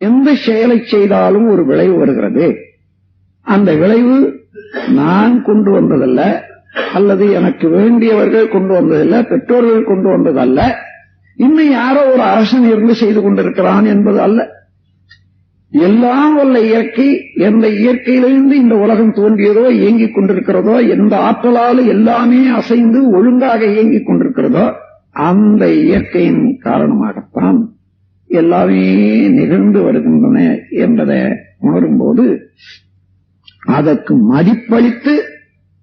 எந்த செயலை செய்தாலும் ஒரு விளைவு வருகிறது. அந்த விளைவு நான் கொண்டு வந்ததல்ல அல்லது எனக்கு வேண்டியவர்கள் கொண்டு வந்ததல்ல பெற்றோர்கள் கொண்டு வந்ததல்ல. இன்னும் யாரோ ஒரு அரசன் இருந்து செய்து கொண்டிருக்கிறான் என்பது அல்ல. எல்லாம் வல்ல இயற்கை எந்த இயற்கையிலிருந்து இந்த உலகம் தோன்றியதோ இயங்கிக் கொண்டிருக்கிறதோ எந்த ஆற்றலால் எல்லாமே அசைந்து ஒழுங்காக இயங்கிக் கொண்டிருக்கிறதோ அந்த இயற்கையின் காரணமாகத்தான் எல்லாமே நிகழ்ந்து வருகின்றன என்பதை உணரும்போது அதற்கு மதிப்பளித்து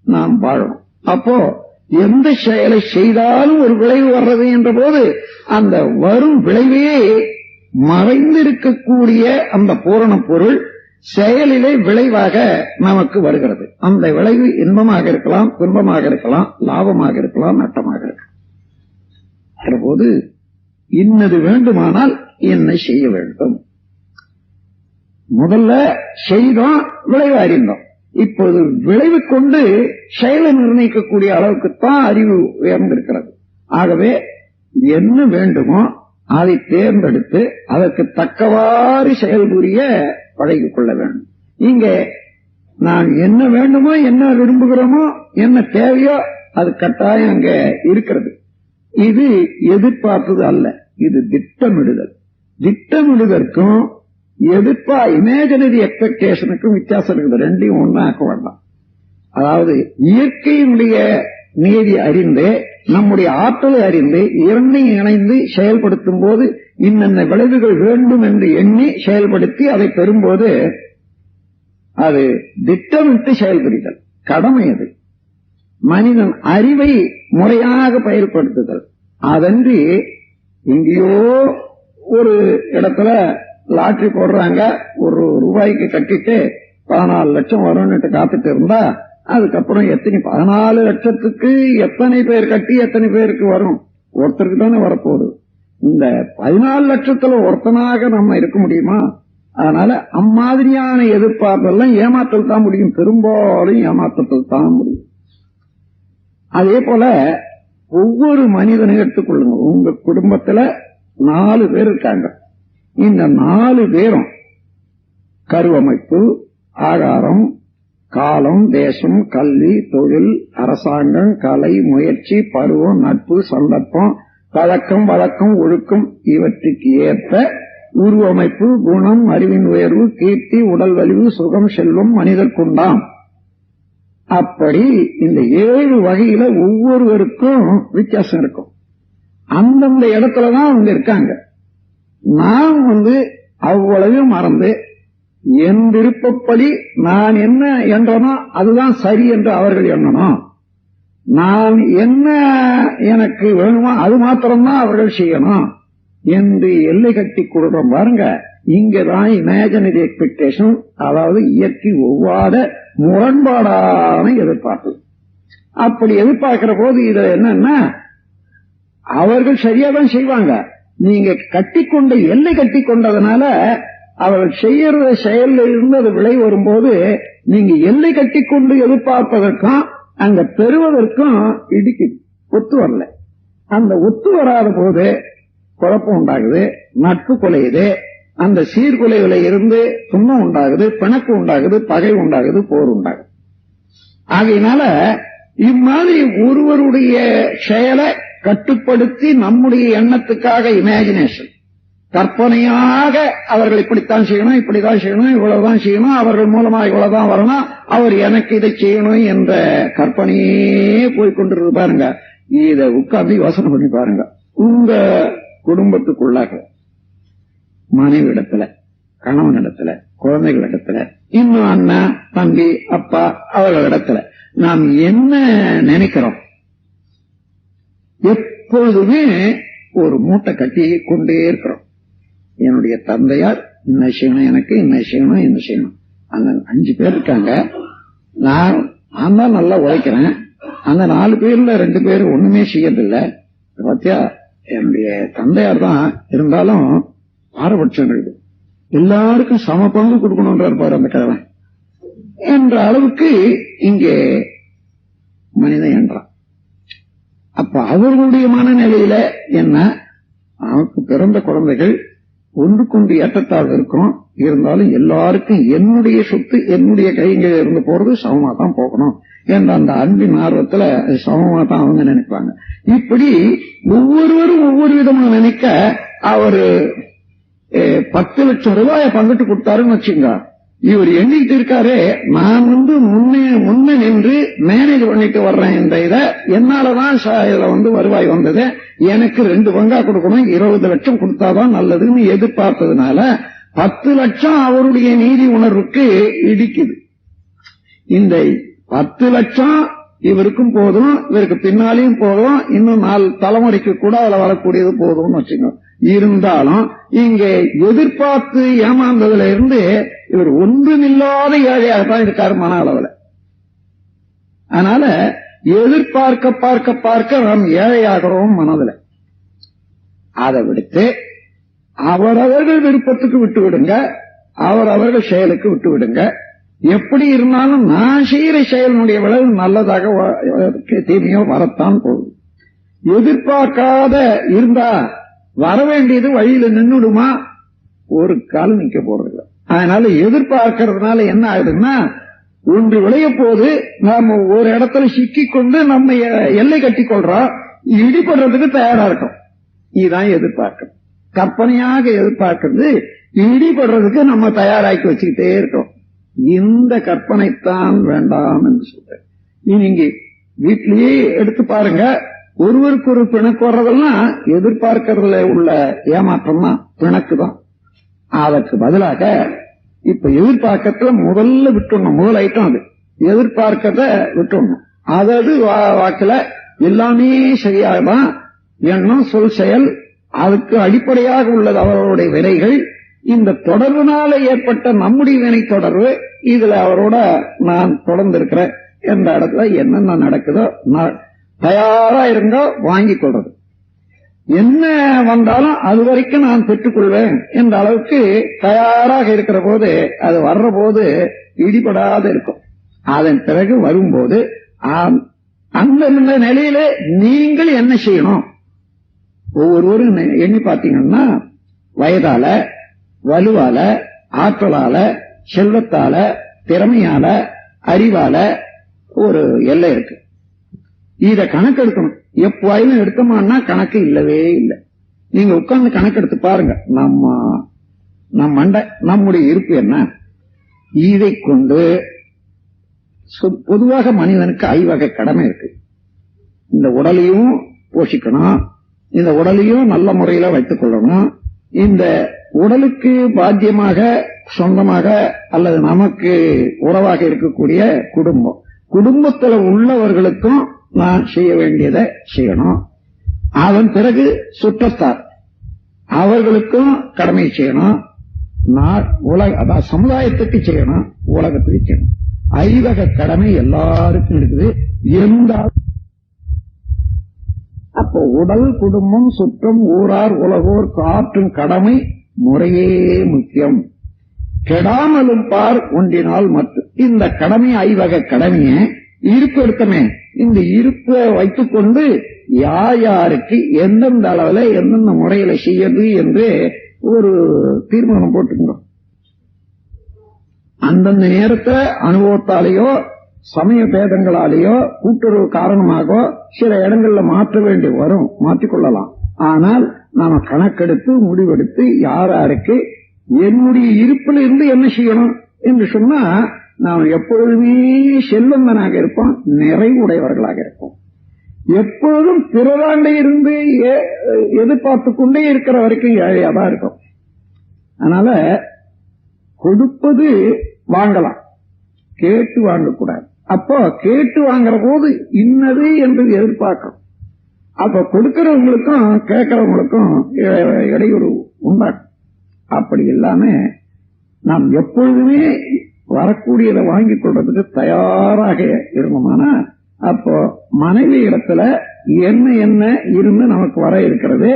நாம் வாழணும். அப்போ எந்த செயலை செய்தாலும் ஒரு விளைவு வர்றது என்ற போது அந்த வரும் விளைவே மறைந்திருக்கக்கூடிய அந்த பூரண பொருள் செயலிலே விளைவாக நமக்கு வருகிறது. அந்த விளைவு இன்பமாக இருக்கலாம் துன்பமாக இருக்கலாம் லாபமாக இருக்கலாம் நட்டமாக இருக்கலாம். போது இன்னது வேண்டுமானால் என்ன செய்ய வேண்டும். முதல்ல செய்தோம் விளைவு அறிந்தோம் இப்போது விளைவு கொண்டு செயலை நிர்ணயிக்கக்கூடிய அளவுக்குத்தான் அறிவு உயர்ந்திருக்கிறது. ஆகவே என்ன வேண்டுமோ அதை தேர்ந்தெடுத்து அதற்கு தக்கவாறு செயல்புரிய பழகிக் கொள்ள வேண்டும். இங்க நான் என்ன வேண்டுமோ என்ன விரும்புகிறோமோ என்ன தேவையோ அது கட்டாயம் அங்க இருக்கிறது. இது எதிர்பார்த்தது அல்ல. இது திட்டமிடுதல். திட்டமிடுதற்கும் எதிர்ப்பா இமேஜினரி எக்ஸ்பெக்டேஷனுக்கும் வித்தியாசம் இருக்குது. ரெண்டையும் ஒன்னாக்க வேண்டாம் அதாவது இயற்கையினுடைய நீதி அறிந்து நம்முடைய ஆற்றலை அறிந்து இரண்டையும் இணைந்து செயல்படுத்தும் போது இன்னென்ன விளைவுகள் வேண்டும் என்று எண்ணி செயல்படுத்தி அதை பெறும்போது அது திட்டமிட்டு செயல்படுதல். கடமை அது. மனிதன் அறிவை முறையாக பயன்படுத்துதல் அதன்றி எங்கேயோ ஒரு இடத்துல லாட்ரி போடுறாங்க. ஒரு ரூபாய்க்கு கட்டிட்டு பதினாலு லட்சம் வரும்னுட்டு காத்துட்டு இருந்தா அதுக்கப்புறம் எத்தனை பதினாலு லட்சத்துக்கு எத்தனை பேர் கட்டி எத்தனை பேருக்கு வரும்? ஒருத்தருக்கு தானே வரப்போகுது. இந்த பதினாலு லட்சத்துல ஒருத்தனாக நம்ம இருக்க முடியுமா? அதனால அம்மாதிரியான எதிர்பார்ப்பெல்லாம் ஏமாத்தல் தான் முடியும். பெரும்பாலும் ஏமாத்தல் தான் முடியும். அதே போல ஒவ்வொரு மனிதனை எடுத்துக்கொள்ளுங்க உங்க குடும்பத்துல நாலு பேர் இருக்காங்க. இந்த நாலு பேரும் கருவமைப்பு ஆகாரம் காலம் தேசம் கல்வி தொழில் அரசாங்கம் கலை முயற்சி பருவம் நட்பு சந்தர்ப்பம் பழக்கம் வழக்கம் ஒழுக்கம் இவற்றுக்கு ஏற்ப உருவமைப்பு குணம் அறிவின் உயர்வு கீர்த்தி உடல் வலிவு சுகம் செல்வம் மனிதர்க்குண்டாம் அப்படி இந்த ஏழு வகையில ஒவ்வொருவருக்கும் வித்தியாசம் இருக்கும். அந்தந்த இடத்துலதான் அவங்க இருக்காங்க. நான் வந்து அவ்வளவையும் மறந்து என் விருப்பப்படி நான் என்ன என்றனோ அதுதான் சரி என்று அவர்கள் எண்ணணும். நான் என்ன எனக்கு வேணுமோ அது மாத்திரம்தான் அவர்கள் செய்யணும் என்று எல்லை கட்டி கொடுக்குறோம் பாருங்க. இங்கதான் இமேஜினரி எக்ஸ்பெக்டேஷன் அதாவது இயற்கை ஒவ்வாத முரண்பாடான எதிர்பார்ப்பு. அப்படி எதிர்பார்க்கிற போது இது என்னன்னா அவர்கள் சரியாதான் செய்வாங்க. நீங்க கட்டிக்கொண்ட எல்லை கட்டி கொண்டதுனால அவர்கள் செய்யற செயல்ல இருந்து அது விளை வரும்போது நீங்க எல்லை கட்டி கொண்டு எதிர்பார்ப்பதற்கும் அங்க பெறுவதற்கும் இடிக்கு ஒத்து வரல. அந்த ஒத்து வராத போது குழப்பம் உண்டாகுது நட்பு கொலையுது அந்த சீர்குலைகளை இருந்து துன்பம் உண்டாகுது பிணக்கு உண்டாகுது பகை உண்டாகுது போர் உண்டாகுது. ஆகையினால இம்மாதிரி ஒருவருடைய செயலை கட்டுப்படுத்தி நம்முடைய எண்ணத்துக்காக இமேஜினேஷன் கற்பனையாக அவர்கள் இப்படித்தான் செய்யணும் இப்படிதான் செய்யணும் இவ்வளவுதான் செய்யணும் அவர்கள் மூலமா இவ்வளவுதான் வரணும் அவர் எனக்கு இதை செய்யணும் என்ற கற்பனையே போய்கொண்டிருக்கு பாருங்க. இதை உட்கார்ந்து யோசனை பண்ணி பாருங்க. உங்க குடும்பத்துக்குள்ளாக மனைவி இடத்துல கணவன் இடத்துல குழந்தைகள் இடத்துல இன்னும் அண்ணா தம்பி அப்பா அவர்கள் இடத்துல நாம் என்ன நினைக்கிறோம்? எப்பொழுதுமே ஒரு மூட்டை கட்டி கொண்டே இருக்கிறோம். என்னுடைய தந்தையார் என்ன செய்யணும் எனக்கு? என்ன செய்யணும்? என்ன செய்யணும்? அந்த அஞ்சு பேர் இருக்காங்க. நான் நான் தான் நல்லா உழைக்கிறேன். அந்த நாலு பேர்ல ரெண்டு பேர் ஒண்ணுமே செய்யறதில்லை. பாத்தியா என்னுடைய தந்தையார் தான் இருந்தாலும் பாரபட்சம் இருக்குது எல்லாருக்கும் சம பங்கு கொடுக்கணும்ன்ற பாரு அந்த கிழவன் என்ற அளவுக்கு இங்கே மனிதன் என்றான். அப்ப அவர்களுடைய மனநிலையில என்ன? அவனுக்கு பிறந்த குழந்தைகள் ஒன்றுக்கொண்டு ஏற்றத்தாழ் இருக்கும். இருந்தாலும் எல்லாருக்கும் என்னுடைய சொத்து என்னுடைய கைங்க இருந்து போறது சமமா தான் போகணும் என்ற அந்த அன்பின் ஆர்வத்துல சமமா தான் அவங்க நினைப்பாங்க. இப்படி ஒவ்வொருவரும் ஒவ்வொரு விதமா நினைக்க அவரு பத்து லட்சம் ரூபாய பங்கிட்டு கொடுத்தாருன்னு வச்சுங்க இவர் எண்ணிட்டு இருக்காரு நான் வந்து முன்னே முன்ன நின்று மேனேஜ் பண்ணிட்டு வர்றேன் இந்த இதை. என்னாலதான் இதுல வந்து வருவாய் வந்தது. எனக்கு ரெண்டு பங்கா கொடுக்கணும் இருபது லட்சம் கொடுத்தாதான் நல்லதுன்னு எதிர்பார்த்ததுனால பத்து லட்சம் அவருடைய நீதி உணர்வுக்கு இடிக்குது. இந்த பத்து லட்சம் இவருக்கும் போதும் இவருக்கு பின்னாலையும் போதும் இன்னும் நாலு தலைமுறைக்கு கூட அதுல வரக்கூடியது போதும்னு வச்சுக்கோ. இருந்தாலும் இங்க எதிர்பார்த்து ஏமாந்ததுல இருந்து இவர் ஒன்றுமில்லாத ஏழையாக தான் இருக்காரு மன அளவுல அதனால எதிர்பார்க்க பார்க்க பார்க்க நாம் ஏழையாகிறோம் மனதுல. அதை விடுத்து அவரவர்கள் விருப்பத்துக்கு விட்டு விடுங்க அவரவர்கள் செயலுக்கு விட்டு விடுங்க எப்படி இருந்தாலும் நான் செய்கிற செயலினுடைய விளைவு நல்லதாக தீமையோ வரத்தான் போகுது. எதிர்பார்க்காத இருந்தா வர வேண்டியது வழியில நின்னுடுமா? ஒரு காலம் நிக்க போறது அதனால எதிர்பார்க்கறதுனால என்ன ஆகுதுன்னா ஒன்று விளைய போது நாம ஒரு இடத்துல சிக்கி கொண்டு நம்ம எல்லை கட்டி கொள்றோம். இடிபடுறதுக்கு தயாரா இருக்கும். இதுதான் எதிர்பார்க்கணும் கற்பனையாக எதிர்பார்க்கிறது இடிபடுறதுக்கு நம்ம தயாராக்கி வச்சுக்கிட்டே இருக்கோம். இந்த கற்பனைத்தான் வேண்டாம் என்று சொல்றேன். நீங்க வீட்டிலேயே எடுத்து பாருங்க. ஒருவருக்கு ஒரு பிணக்கு வர்றதெல்லாம் எதிர்பார்க்கறதுல உள்ள ஏமாற்றம் தான் பிணக்கு தான் அதற்கு பதிலாக இப்ப எதிர்பார்க்கறதுல முதல்ல விட்டுடணும் முதல் ஐட்டம் அது. எதிர்பார்க்கறத விட்டுடணும் அதாவது வா- வாக்குல எல்லாமே சரியாகதான் எண்ணம் சொல் செயல் அதுக்கு அடிப்படையாக உள்ளது அவர்களுடைய விலைகள் இந்த தொடர்புனால ஏற்பட்ட நம்முடைய வினை தொடர்பு இதுல அவரோட நான் தொடர்ந்து இருக்கிறேன் இடத்துல என்னென்ன நடக்குதோ நான் தயாரா இருங்க வாங்கிக் கொள்றது. என்ன வந்தாலும் அது வரைக்கும் நான் பெற்றுக்கொள்வேன் என்ற அளவுக்கு தயாராக இருக்கிற போது அது வர்ற போது இடிபடாத இருக்கும். அதன் பிறகு வரும்போது ஆம், அந்த நிலையில நீங்கள் என்ன செய்யணும்? ஒவ்வொருவரும் எண்ணி பார்த்தீங்கன்னா வயதால வலுவால ஆற்றலால செல்வத்தால திறமையால அறிவால ஒரு எல்லை இருக்கு. இத கணக்கெடுக்கணும். எப்பவாயிலும் எடுத்தோமான்னா கணக்கு இல்லவே இல்லை. நீங்க உட்கார்ந்து கணக்கெடுத்து பாருங்க. நம்ம நம் மண்டை நம்முடைய இருப்பு என்ன? இதை கொண்டு பொதுவாக மனிதனுக்கு ஐவகை கடமை இருக்கு. இந்த உடலையும் போஷிக்கணும். இந்த உடலையும் நல்ல முறையில வைத்துக் கொள்ளணும். இந்த உடலுக்கு பாத்தியமாக சொந்தமாக அல்லது நமக்கு உறவாக இருக்கக்கூடிய குடும்பம். குடும்பத்துல உள்ளவர்களுக்கும் நான் செய்ய வேண்டியதை செய்யணும். அதன் பிறகு சுற்றத்தார். அவர்களுக்கும் கடமை செய்யணும். நான் உலக அதாவது சமுதாயத்துக்கு செய்யணும் உலகத்துக்கு செய்யணும். ஐவக கடமை எல்லாருக்கும் இருக்குது. எந்த அப்போ உடல் குடும்பம் சுற்றம் ஊரார் உலகோர் காற்றும் கடமை முறையே முக்கியம். கெடாமலும் பார் ஒன்றினால் மட்டும் இந்த கடமை ஐவகை கடமைய இருப்பு எடுத்தமே. இந்த இருப்பை வைத்துக்கொண்டு யார் யாருக்கு எந்தெந்த அளவுல எந்தெந்த முறையில செய்யறது என்று ஒரு தீர்மானம் போட்டுக்கிறோம் அந்தந்த நேரத்தை அனுபவத்தாலேயோ சமய பேதங்களாலேயோ கூட்டுறவு காரணமாக சில இடங்கள்ல மாற்ற வேண்டி வரும் மாற்றிக்கொள்ளலாம். ஆனால் நாம கணக்கெடுத்து முடிவெடுத்து யார் யாருக்கு என்னுடைய இருப்பில் இருந்து என்ன செய்யணும் என்று சொன்னா நாம் எப்பொழுதுமே செல்வந்தனாக இருப்போம் நிறைவுடையவர்களாக இருப்போம். எப்பொழுதும் பிறராண்ட இருந்து எதிர்பார்த்து கொண்டே இருக்கிற வரைக்கும் ஏழையா தான் இருக்கும் அதனால கொடுப்பது வாங்கலாம். கேட்டு வாங்கக்கூடாது. அப்போ கேட்டு வாங்குற போது இன்னது என்று எதிர்பார்க்கும். அப்ப கொடுக்கிறவங்களுக்கும் கேட்கிறவங்களுக்கும் இடையூறு உண்டாகும். அப்படி இல்லாம நாம் எப்பொழுதுமே வரக்கூடியதை வாங்கிக் கொள்றதுக்கு தயாராக இருந்தோம்னா அப்போ மனைவி இடத்துல என்ன என்ன இருந்து நமக்கு வர இருக்கிறது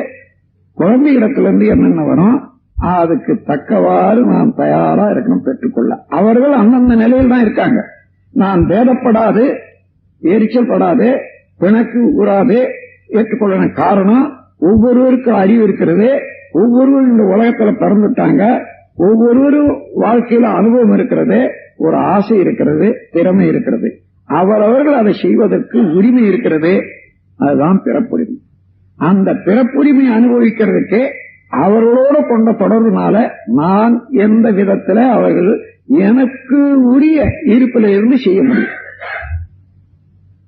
குழந்தை இடத்துல இருந்து என்னென்ன வரும் அதுக்கு தக்கவாறு நாம் தயாரா இருக்கணும் பெற்றுக்கொள்ள. அவர்கள் அந்தந்த நிலையில் தான் இருக்காங்க. நான் வேதப்படாது எரிச்சல் படாது பிணக்கு ஊறாது ஏற்றுக்கொள்ள காரணம் ஒவ்வொருவருக்கும் அறிவு இருக்கிறது ஒவ்வொருவரும் இந்த உலகத்துல பிறந்துட்டாங்க ஒவ்வொருவரும் வாழ்க்கையில அனுபவம் இருக்கிறது ஒரு ஆசை இருக்கிறது திறமை இருக்கிறது. அவரவர்கள் அதை செய்வதற்கு உரிமை இருக்கிறது அதுதான் பிறப்புரிமை. அந்த பிறப்புரிமை அனுபவிக்கிறதுக்கு அவர்களோடு கொண்ட தொடர்புனால நான் எந்த விதத்துல அவர்கள் எனக்கு உரிய இருப்பில இருந்து செய்ய முடியும்.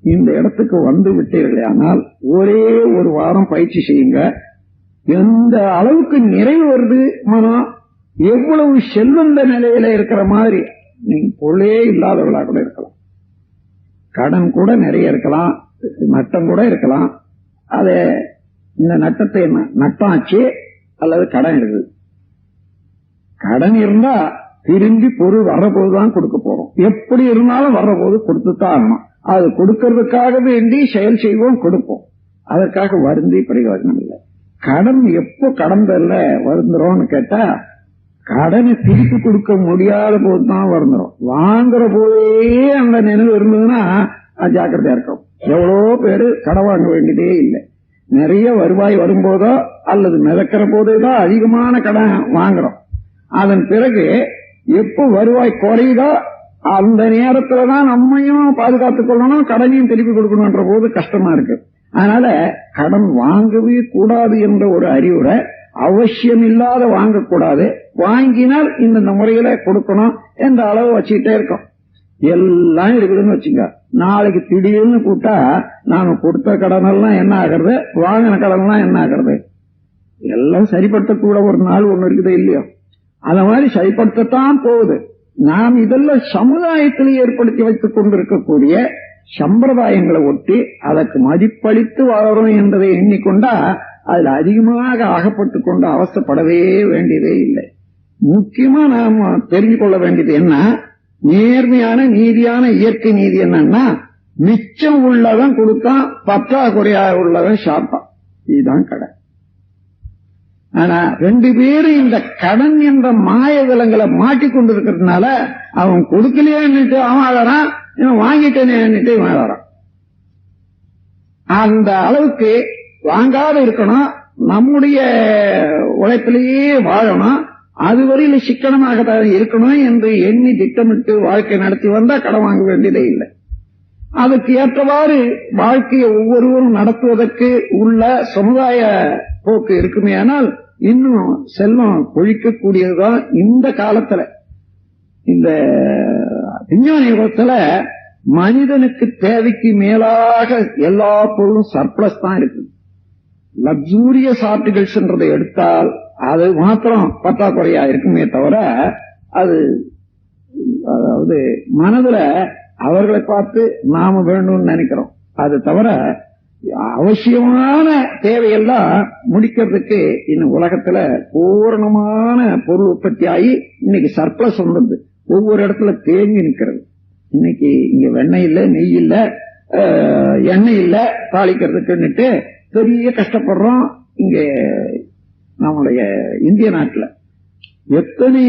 இந்த இடத்துக்கு வந்து விட்டீர்களே ஆனால் ஒரே ஒரு வாரம் பயிற்சி செய்யுங்க. எந்த அளவுக்கு நிறைவு வருது மனம் எவ்வளவு செல்வந்த நிலையில இருக்கிற மாதிரி. நீங்க பொருளே இல்லாதவர்களா கூட இருக்கலாம். கடன் கூட நிறைய இருக்கலாம் நட்டம் கூட இருக்கலாம். அத இந்த நட்டத்தை என்ன? அல்லது கடன் இருக்குது கடன் இருந்தா திரும்பி பொருள் வர்றபோதுதான் கொடுக்க போறோம். எப்படி இருந்தாலும் வர்றபோது கொடுத்துத்தான் ஆகணும். அது கொடுக்கறதுக்காக வேண்டி செயல் செய்வோம் கொடுப்போம். அதற்காக வருந்தி பிரயோஜனம் இல்லை. கடன் எப்போ கடந்தல்ல வருந்துறோம்னு கேட்டா கடனை திருப்பி கொடுக்க முடியாத போதுதான் வருந்துரும் வாங்குற போதே அந்த நினைவு இருந்ததுன்னா ஜாக்கிரதையா இருக்கும் எவ்வளோ பேரு கடன் வாங்க வேண்டியதே இல்லை. நிறைய வருவாய் வரும்போதோ அல்லது மிதக்கிற போதேதான் அதிகமான கடன் வாங்குறோம். அதன் பிறகு எப்போ வருவாய் குறையுதோ அந்த நேரத்துலதான் நம்மையும் பாதுகாத்துக் கொள்ளணும் கடனையும் திருப்பி கொடுக்கணும்ன்ற போது கஷ்டமா இருக்கு. அதனால கடன் வாங்கவே கூடாது என்ற ஒரு அறிவுரை அவசியம் இல்லாத வாங்கக்கூடாது. வாங்கினால் இந்த முறையில கொடுக்கணும் என்ற அளவு வச்சுக்கிட்டே இருக்கோம். எல்லாம் இருக்குதுன்னு வச்சுங்க. நாளைக்கு திடீர்னு கூட்டா நாம கொடுத்த கடனெல்லாம் என்ன ஆகிறது? வாங்கின கடன் எல்லாம் என்ன ஆகிறது? எல்லாம் சரிப்படுத்தக்கூட ஒரு நாள் ஒண்ணு இருக்குது இல்லையோ? அந்த மாதிரி சரிப்படுத்தத்தான் போகுது. நாம் இதெல்லாம் சமுதாயத்தில் ஏற்படுத்தி வைத்துக் கொண்டிருக்கக்கூடிய சம்பிரதாயங்களை ஒட்டி அதற்கு மதிப்பளித்து வளரும் என்பதை எண்ணிக்கொண்டா அதில் அதிகமாக அகப்பட்டு கொண்டு அவசப்படவே வேண்டியதே இல்லை. முக்கியமா நாம் தெரிஞ்சு கொள்ள வேண்டியது என்ன? நேர்மையான நீதியான இயற்கை நீதி என்னன்னா மிச்சம் உள்ளவன் கொடுத்தான் பற்றாக்குறையா உள்ளவன் சாப்பான். இதுதான் கடன். ஆனா ரெண்டு பேரும் இந்த கடன் என்ற மாய விலங்களை மாட்டிக்கொண்டு இருக்கிறதுனால அவன் கொடுக்கலையேன்னுட்டு அவன் அழறான் இவன் வாங்கிட்டேனேன்னுட்டு இவன் அழறான். அந்த அளவுக்கு வாங்காத இருக்கணும் நம்முடைய உழைப்பிலேயே வாழணும் அதுவரையில் சிக்கனமாக இருக்கணும் என்று எண்ணி திட்டமிட்டு வாழ்க்கை நடத்தி வந்தா கடன் வாங்க வேண்டியதே இல்லை. அதுக்கு ஏற்றவாறு வாழ்க்கையை ஒவ்வொருவரும் நடத்துவதற்கு உள்ள சமுதாய போக்கு இருக்குமே ஆனால் இன்னும் செல்வம் கொழிக்கக்கூடியதுதான் இந்த காலத்துல. இந்த விஞ்ஞான யுகத்துல மனிதனுக்கு தேவைக்கு மேலாக எல்லா பொருளும் சர்ப்ளஸ் தான் இருக்கு. லக்ஸூரியஸ் ஆர்டிகல்ஸ் எடுத்தால் அது மாத்திரம் பற்றாக்குறையா இருக்குமே தவிர அது அதாவது மனதுல அவர்களை பார்த்து நாம வேணும்னு நினைக்கிறோம். அது தவிர அவசியமான தேவையெல்லாம் முடிக்கிறதுக்கு இந்த உலகத்துல பூரணமான பொருள் உற்பத்தி ஆகி இன்னைக்கு சர்ப்ளஸ் வந்துருது. ஒவ்வொரு இடத்துல தேங்கி நிற்கிறது. இன்னைக்கு இங்க வெண்ணெய் இல்ல நெய் இல்ல எண்ணெய் இல்ல தாளிக்கிறதுக்குன்னுட்டு பெரிய கஷ்டப்படுறோம். இங்க நம்முடைய இந்திய நாட்டில். எத்தனை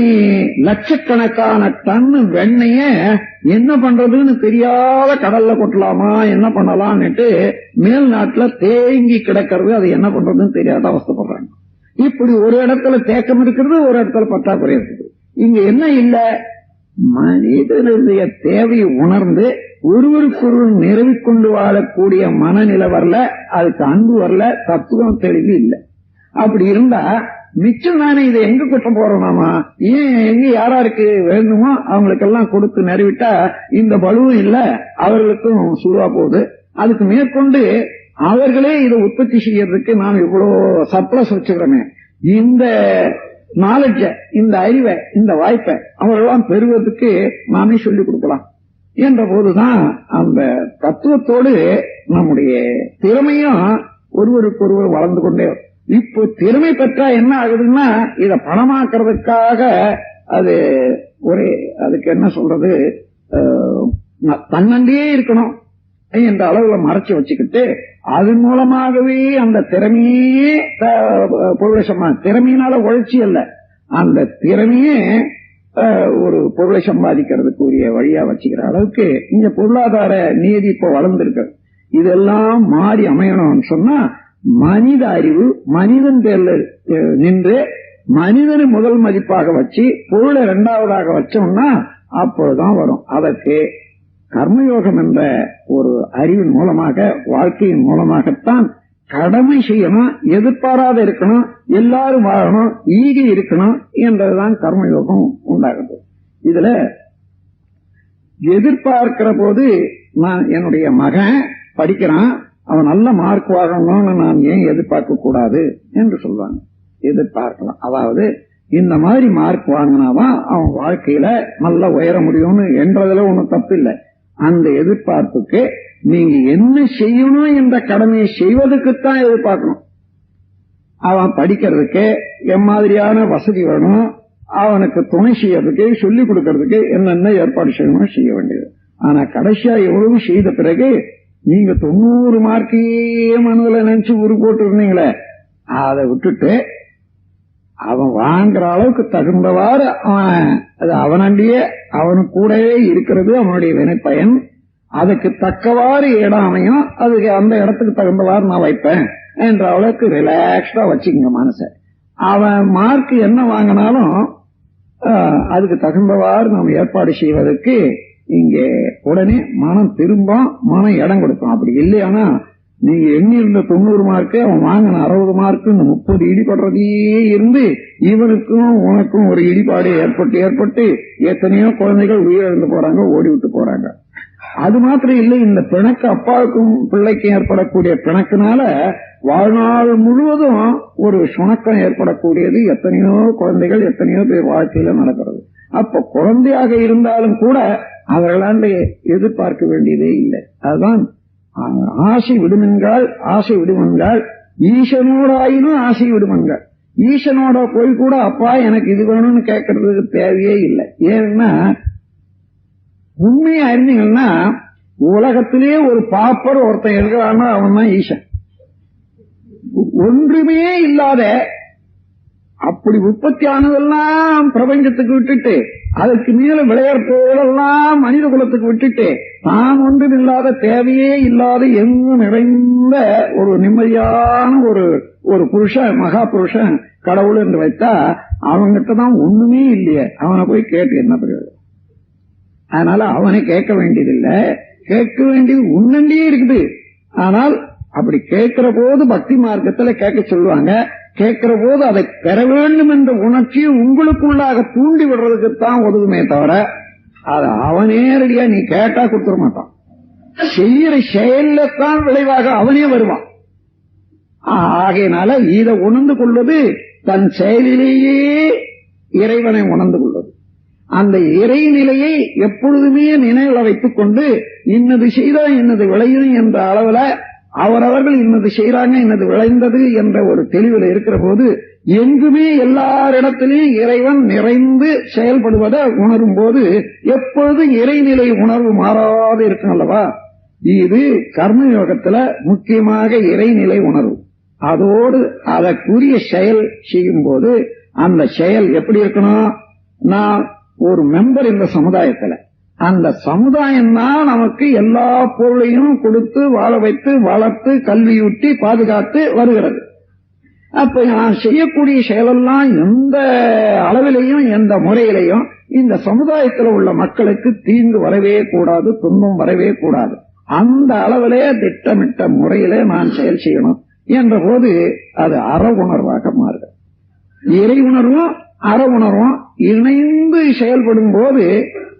லட்சக்கணக்கான டன் வெண்ணைய என்ன பண்றதுன்னு தெரியாத கடல்ல கொட்டலாமா என்ன பண்ணலாம்னுட்டு மேல் நாட்டுல தேங்கி கிடக்கிறது அது என்ன பண்றதுன்னு தெரியாத அவஸ்தப்படுறாங்க. இப்படி ஒரு இடத்துல தேக்கம் இருக்கிறது ஒரு இடத்துல பற்றாக்குறை இருக்குது. இங்க என்ன இல்ல? மனிதனுடைய தேவையை உணர்ந்து ஒருவருக்கொருவர் நிறுவிக்கொண்டு வாழக்கூடிய மனநிலை வரல அதுக்கு அன்பு வரல தத்துவம் தெளிவு இல்லை. அப்படி இருந்தா மிச்சம் தானே இதை எங்க குற்றம் போறோமாமா நாம ஏன் எங்க யாராருக்கு வேணுமோ அவங்களுக்கெல்லாம் கொடுத்து நிறைவிட்டா இந்த பலுவும் இல்ல அவர்களுக்கும் சுருவா போகுது. அதுக்கு மேற்கொண்டு அவர்களே இதை உற்பத்தி செய்யறதுக்கு நாம் இவ்வளவு சப்ளஸ் வச்சுக்கிறோமே. இந்த நாலேஜ இந்த அறிவை இந்த வாய்ப்பை அவர்களெல்லாம் பெறுவதற்கு நாமே சொல்லிக் கொடுக்கலாம். என்ற போதுதான் அந்த தத்துவத்தோடு நம்முடைய திறமையும் ஒருவருக்கொருவர் வளர்ந்து கொண்டே வரும். இப்போ திறமை பெற்றா என்ன ஆகுதுன்னா இத பணமாக்குறதுக்காக அது ஒரு அதுக்கு என்ன சொல்றது தன்னண்டியே இருக்கணும் என்ற அளவுல மறைச்சு வச்சுக்கிட்டு அதன் மூலமாகவே அந்த திறமையே பொருளை திறமையினால உழைச்சி அல்ல. அந்த திறமையே ஒரு பொருளை சம்பாதிக்கிறதுக்குரிய வழியா வச்சுக்கிற அளவுக்கு இங்க பொருளாதார நீதி இப்போ வளர்ந்திருக்கு. இதெல்லாம் மாறி அமையணும்னு சொன்னா மனித அறிவு மனிதன் பேர்ல நின்று மனிதனை முதல் மதிப்பாக வச்சு பொருளை இரண்டாவதாக வச்சோம்னா அப்பொழுதுதான் வரும். அதற்கு கர்மயோகம் என்ற ஒரு அறிவின் மூலமாக வாழ்க்கையின் மூலமாகத்தான் கடமை செய்யணும் எதிர்பாராத இருக்கணும் எல்லாரும் வாழணும் ஈகை இருக்கணும் என்றதுதான் கர்மயோகம் உண்டாகுது. இதுல எதிர்பார்க்கிற போது நான் என்னுடைய மகன் படிக்கிறான் அவன் நல்ல மார்க் வாங்கணும்னு நான் ஏன் எதிர்பார்க்க கூடாது என்று சொல்லுவாங்க எதிர்பார்க்கலாம். அதாவது இந்த மாதிரி மார்க் வாங்கினாதான் அவன் வாழ்க்கையில நல்லா உயர முடியும்னு என்றதுல ஒண்ணும் தப்பு இல்லை. அந்த எதிர்பார்ப்புக்கு நீங்க என்ன செய்யணும் என்ற கடமையை செய்வதற்குத்தான் எதிர்பார்க்கணும். அவன் படிக்கிறதுக்கு எம்மாதிரியான வசதி வேணும். அவனுக்கு துணை செய்யறதுக்கு சொல்லிக் கொடுக்கறதுக்கு என்னென்ன ஏற்பாடு செய்யணும் செய்ய வேண்டியது. ஆனா கடைசியா எவ்வளவு செய்த பிறகு நீங்க தொண்ணூறு மார்க்கையே மனதில் நினைச்சு உரு போட்டு இருந்தீங்களே அதை விட்டுட்டு அவன் வாங்குற அளவுக்கு தகுந்தவாறு அவன் அது அவனண்டியே அவனு கூடவே இருக்கிறது அவனுடைய வினைப்பயன். அதுக்கு தக்கவாறு இடம் அமையும் அதுக்கு அந்த இடத்துக்கு தகுந்தவாறு நான் வைப்பேன் என்ற அளவுக்கு ரிலாக்ஸ்டா வச்சுக்கோங்க மனசை. அவன் மார்க் என்ன வாங்கினாலும் அதுக்கு தகுந்தவாறு நாம் ஏற்பாடு செய்வதற்கு இங்கே உடனே மனம் திரும்ப மனம் இடம் கொடுக்கும். அப்படி இல்லையானா நீங்க எண்ணி இருந்த தொண்ணூறு மார்க்கு அவன் வாங்கின அறுபது மார்க்கு இந்த முப்பது இடிபடுறதே இருந்து இவனுக்கும் உனக்கும் ஒரு இடிபாடு ஏற்பட்டு ஏற்பட்டு எத்தனையோ குழந்தைகள் உயிரிழந்து போறாங்க ஓடி விட்டு போறாங்க. அது மாத்திரம் இல்லை இந்த பிணக்கு அப்பாவுக்கும் பிள்ளைக்கும் ஏற்படக்கூடிய பிணக்குனால வாழ்நாள் முழுவதும் ஒரு சுணக்கம் ஏற்படக்கூடியது எத்தனையோ குழந்தைகள் எத்தனையோ பேர் வாழ்க்கையில நடக்கிறது. அப்ப குழந்தையாக இருந்தாலும் கூட அவர்களாண்டு எதிர்பார்க்க வேண்டியதே இல்லை. அதுதான் ஆசை விடுமென்றால் ஆசை விடுமென்றால் ஈசனோடாயினும் ஆசை விடுமென்றால். ஈசனோட போய் கூட அப்பா எனக்கு இது வேணும்னு கேட்கறதுக்கு தேவையே இல்லை. ஏன்னா உண்மையை அறிஞ்சீங்கன்னா உலகத்திலே ஒரு பாப்பர் ஒருத்தன் இருக்கிறான்னா அவன் தான் ஈசன். ஒன்றுமே இல்லாத அப்படி உற்பத்தி ஆனதெல்லாம் பிரபஞ்சத்துக்கு விட்டுட்டு அதற்கு மேல விளையாடுறதெல்லாம் மனித குலத்துக்கு விட்டுட்டு தான் ஒன்றும் இல்லாத தேவையே இல்லாத எங்கும் நிறைந்த ஒரு நிம்மதியான ஒரு ஒரு புருஷன் மகா புருஷன் கடவுள் என்று வைத்தா அவன்கிட்ட தான் ஒண்ணுமே இல்லையே. அவனை போய் கேட்டு என்ன பிரயோஜனம்? அதனால அவனை கேட்க வேண்டியதில்லை. கேட்க வேண்டியது உன்னண்டியே இருக்குது. ஆனால் அப்படி கேட்கிற போது பக்தி மார்க்கத்துல கேட்க சொல்லுவாங்க கேட்கிற போது அதை பெற வேண்டும் என்ற உணர்ச்சியை உங்களுக்குள்ளாக தூண்டி விடுறதுக்குத்தான் உதவுமே தவிர அது அவனேரடியா நீ கேட்டா கொடுத்துட மாட்டான். செய்யற செயல்ல தான் விளைவாக அவனே வருவான். ஆகையினால இதை உணர்ந்து கொள்வது தன் செயலிலேயே இறைவனை உணர்ந்து கொள்வது. அந்த இறைநிலையை எப்பொழுதுமே நினைவுல வைத்துக் கொண்டு இன்னது செய்தான் இன்னது விளையும் என்ற அளவுல அவரவர்கள் இன்னது செய்யறாங்க இன்னது விளைந்தது என்ற ஒரு தெளிவில் இருக்கிற போது எங்குமே எல்லாரிடத்திலையும் இறைவன் நிறைந்து செயல்படுவதை உணரும் போது எப்பொழுதும் இறைநிலை உணர்வு மாறாது இருக்கும் அல்லவா? இது கர்மயோகத்துல முக்கியமாக இறைநிலை உணர்வு. அதோடு அதற்குரிய செயல் செய்யும் போது அந்த செயல் எப்படி இருக்கணும் நான் ஒரு மெம்பர் இந்த சமுதாயத்துல. அந்த சமுதாயம் தான் நமக்கு எல்லா பொருளையும் கொடுத்து வாழ வைத்து வளர்த்து கல்வியூட்டி பாதுகாத்து வருகிறது. அப்ப நான் செய்யக்கூடிய செயலெல்லாம் எந்த அளவிலையும் எந்த முறையிலையும் இந்த சமுதாயத்தில் உள்ள மக்களுக்கு தீங்கு வரவே கூடாது துன்பம் வரவே கூடாது. அந்த அளவிலே திட்டமிட்ட முறையிலே நான் செயல் செய்யணும் என்ற போது அது அற உணர்வாக மாறுது. இறை உணர்வும் அற உணர்வும் இணைந்து செயல்படும் போது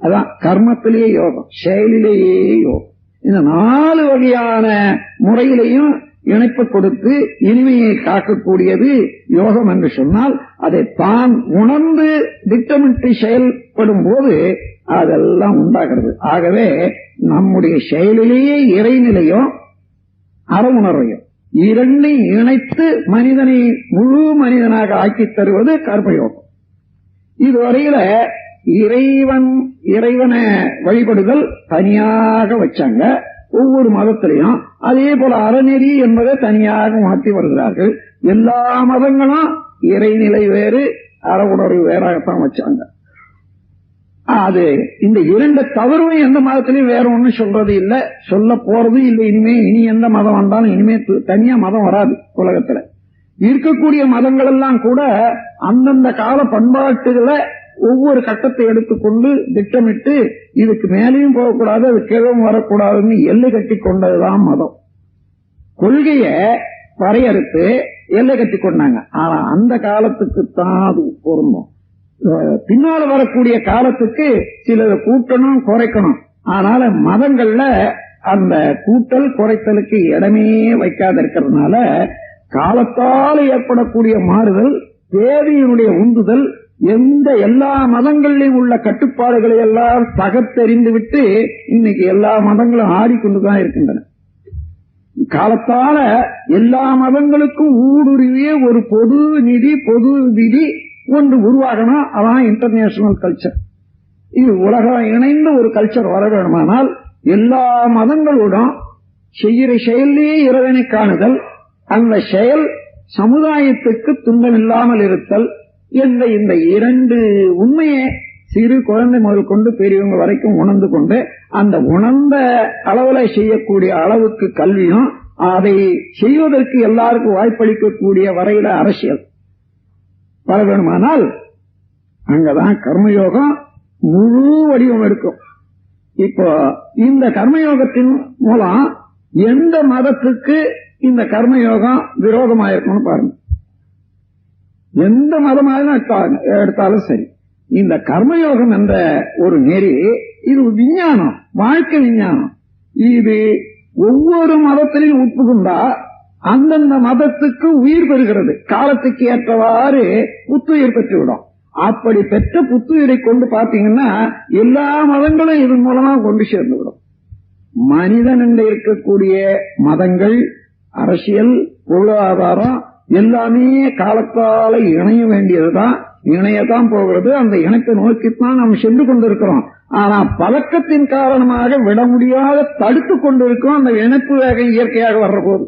அதான் கர்மத்திலேயே யோகம் செயலிலேயே யோகம். இந்த நாலு வகையான முறையிலையும் இணைப்பு கொடுத்து இனிமையை காக்கக்கூடியது யோகம் என்று சொன்னால் அதை தான் உணர்ந்து திட்டமிட்டு செயல்படும் போது அதெல்லாம் உண்டாகிறது. ஆகவே நம்முடைய செயலிலேயே இறைநிலையும் அறவுணர்வையும் இரண்டை இரண்டையும் இணைத்து மனிதனை முழு மனிதனாக ஆக்கித் தருவது கர்மயோகம். இதுவரையில இறைவன் இறைவனை வழிபடுதல் தனியாக வச்சாங்க. ஒவ்வொரு மதத்திலையும். அதே போல அறநெறி என்பதை தனியாக மாற்றி வருகிறார்கள். எல்லா மதங்களும் இறைநிலை வேறு அற உணர்வு வேறாகத்தான் வச்சாங்க. அது இந்த இரண்டு தவறும் எந்த மதத்திலையும் வேற ஒண்ணும் சொல்றது இல்ல. சொல்ல போறது இல்ல. இனிமே இனி எந்த மதம் வந்தாலும் இனிமே தனியா மதம் வராது உலகத்துல. இருக்கக்கூடிய மதங்கள் எல்லாம் கூட அந்தந்த கால பண்பாட்டுகளை ஒவ்வொரு கட்டத்தை எடுத்துக்கொண்டு திட்டமிட்டு இதுக்கு மேலேயும் போகக்கூடாது அது கீழும் வரக்கூடாதுன்னு எல்லை கட்டி கொண்டதுதான் மதம். கொள்கைய வரையறுத்து எல்லை கட்டி கொண்டாங்க. ஆனா அந்த காலத்துக்கு தான் அது பொருந்தும். பின்னால் வரக்கூடிய காலத்துக்கு சிலதை கூட்டணும் குறைக்கணும். ஆனால மதங்கள்ல அந்த கூட்டல் குறைத்தலுக்கு இடமே வைக்காத இருக்கிறதுனால காலத்தால் ஏற்படக்கூடிய மாறுதல் தேவையினுடைய உந்துதல் எந்த எல்லா மதங்களிலும் உள்ள கட்டுப்பாடுகளை எல்லாம் தகர்த்தெறிந்து விட்டு இன்னைக்கு எல்லா மதங்களும் ஆடிக்கொண்டுதான் இருக்கின்றன. காலத்தால எல்லா மதங்களுக்கும் ஊடுருவிய ஒரு பொது நிதி பொது விதி ஒன்று உருவாகணும் அதான் இன்டர்நேஷனல் கல்ச்சர் இது உலகம் இணைந்த ஒரு கல்ச்சர் வர வேணுமானால் எல்லா மதங்களோடும் செய்கிற செயலே இறைவனை காணுதல் அந்த செயல் சமுதாயத்துக்கு துன்பம் இல்லாமல் இருத்தல் என்ற இந்த இரண்டு உண்மையை சிறு குழந்தை முதல் கொண்டு பெரியவங்க வரைக்கும் உணர்ந்து கொண்டு அந்த உணர்ந்த அளவுல செய்யக்கூடிய அளவுக்கு கல்வியும் அதை செய்வதற்கு எல்லாருக்கும் வாய்ப்பளிக்கக்கூடிய வரையில அரசியல். வர வேணுமானால் அங்கதான் கர்மயோகம் முழு வடிவம் எடுக்கும். இப்போ இந்த கர்மயோகத்தின் மூலம் எந்த மதத்துக்கு இந்த கர்மயோகம் விரோதமாயிருக்கும்னு பாருங்க. எந்த மதமாக எடுத்தாலும் சரி. இந்த கர்மயோகம் என்ற ஒரு நெறி இது விஞ்ஞானம் வாழ்க்கை விஞ்ஞானம். இது ஒவ்வொரு மதத்திலையும் உட்புகுந்தா அந்தந்த மதத்துக்கு உயிர் பெறுகிறது. காலத்துக்கு ஏற்றவாறு புத்துயிர் பெற்றுவிடும். அப்படி பெற்ற புத்துயிரை கொண்டு பார்த்தீங்கன்னா எல்லா மதங்களும் இதன் மூலமா கொண்டு சேர்ந்துவிடும். மனிதன் என்று இருக்கக்கூடிய மதங்கள் அரசியல் பொருளாதாரம் எல்லாமே காலத்தால இணைய வேண்டியதுதான் இணையத்தான் போகிறது. அந்த இணைப்பை நோக்கித்தான் நாம் சென்று கொண்டிருக்கிறோம். ஆனா பழக்கத்தின் காரணமாக விட முடியாத தடுத்து கொண்டிருக்கோம் அந்த இணைப்பு வேகம் இயற்கையாக வர்ற போது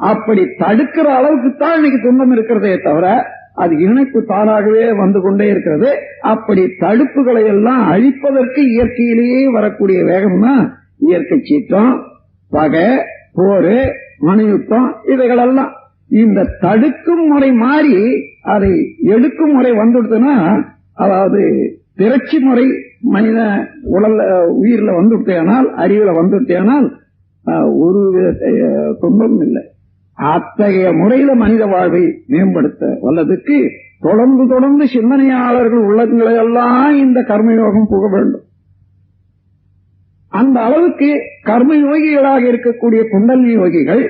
அப்படி தடுக்கிற அளவுக்கு தான் இன்னைக்கு துன்பம் இருக்கிறதே தவிர அது இணைப்பு தானாகவே வந்து கொண்டே இருக்கிறது. அப்படி தடுப்புகளை எல்லாம் அழிப்பதற்கு இயற்கையிலேயே வரக்கூடிய வேகம் தான் இயற்கை சீற்றம் பகை போரு மணியுத்தம் இவைகளெல்லாம். இந்த தடுக்கும் முறை மாறி அதை எடுக்கும் முறை வந்துடுதுன்னா அதாவது திரட்சி முறை மனித உடல்ல உயிர்ல வந்துவிட்டேனால் அறிவுல வந்துவிட்டேனால் ஒரு வித துன்பமும் இல்லை. அத்தகைய முறையில மனித வாழ்வை மேம்படுத்த வல்லதுக்கு தொடர்ந்து தொடர்ந்து சிந்தனையாளர்கள் உள்ளங்களை எல்லாம் இந்த கர்மயோகம் புக வேண்டும். அந்த அளவுக்கு கர்ம யோகிகளாக இருக்கக்கூடிய குண்டல் யோகிகள்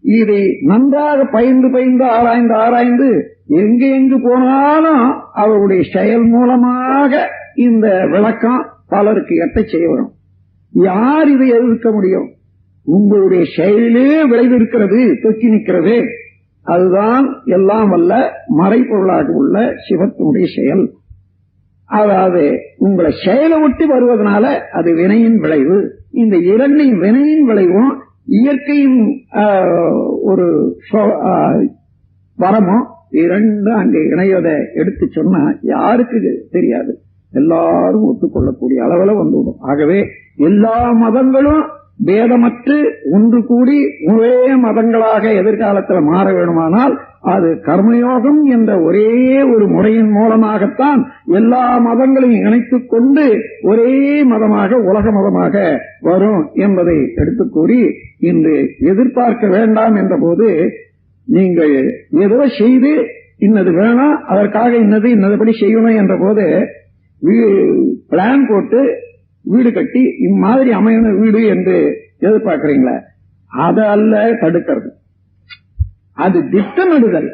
இதை நன்றாக பயின்று பயின்று ஆராய்ந்து ஆராய்ந்து எங்கு எங்கு போனாலும் அவருடைய செயல் மூலமாக இந்த விளக்கம் பலருக்கு எட்ட செய்ய வரும். யார் இதை எதிர்க்க முடியும்? உங்களுடைய செயலிலே விளைவிருக்கிறது தொக்கி நிற்கிறது. அதுதான் எல்லாம் வல்ல மறைப்பொருளாக உள்ள சிவத்தினுடைய செயல். அதாவது உங்களை செயலை ஒட்டி வருவதனால அது வினையின் விளைவு. இந்த இரண்டையும் வினையின் விளைவும் இயற்கையின் ஒரு வரமோ வரமும் இரண்டு அங்கே இணையதை எடுத்து சொன்னா யாருக்கு தெரியாது. எல்லாரும் ஒத்துக்கொள்ளக்கூடிய அளவில் வந்துவிடும் ஆகவே எல்லா மதங்களும் பேதமற்று ஒன்று கூடி ஒரே மதங்களாக எதிர்காலத்தில் மாற வேணுமானால் அது கர்மயோகம் என்ற ஒரே ஒரு முறையின் மூலமாகத்தான் எல்லா மதங்களையும் இணைத்துக் கொண்டு ஒரே மதமாக உலக மதமாக வரும் என்பதை எடுத்துக் கூறி இன்று எதிர்பார்க்க வேண்டாம் என்ற போது நீங்கள் ஏதோ செய்து இன்னது வேணாம் அதற்காக இன்னது இன்னதுபடி செய்யணும் என்ற போது பிளான் போட்டு வீடு கட்டி இம்மாதிரி அமையணும் வீடு என்று எதிர்பார்க்கிறீங்களா அது அல்ல தடுக்கிறது. அது திட்டமிடுதல்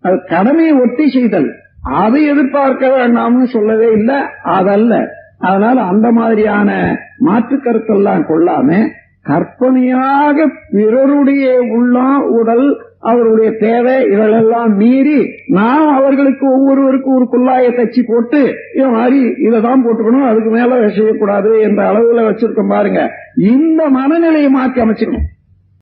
அது கடமையை ஒட்டி செய்தல். அதை எதிர்பார்க்க வேண்டாம்னு சொல்லவே இல்லை அதல்ல. அதனால அந்த மாதிரியான மாற்று கருத்தெல்லாம் கொள்ளாம கற்பனையாக பிறருடைய உள்ள உடல் அவருடைய தேவை இதெல்லாம் மீறி நாம் அவர்களுக்கு ஒவ்வொருவருக்கும் ஒரு குல்லாயை தச்சு போட்டு இது மாதிரி இதை தான் போட்டுக்கணும் அதுக்கு மேல செய்யக்கூடாது என்ற அளவுல வச்சிருக்கோம் பாருங்க. இந்த மனநிலையை மாற்றி அமைச்சிக்கணும்.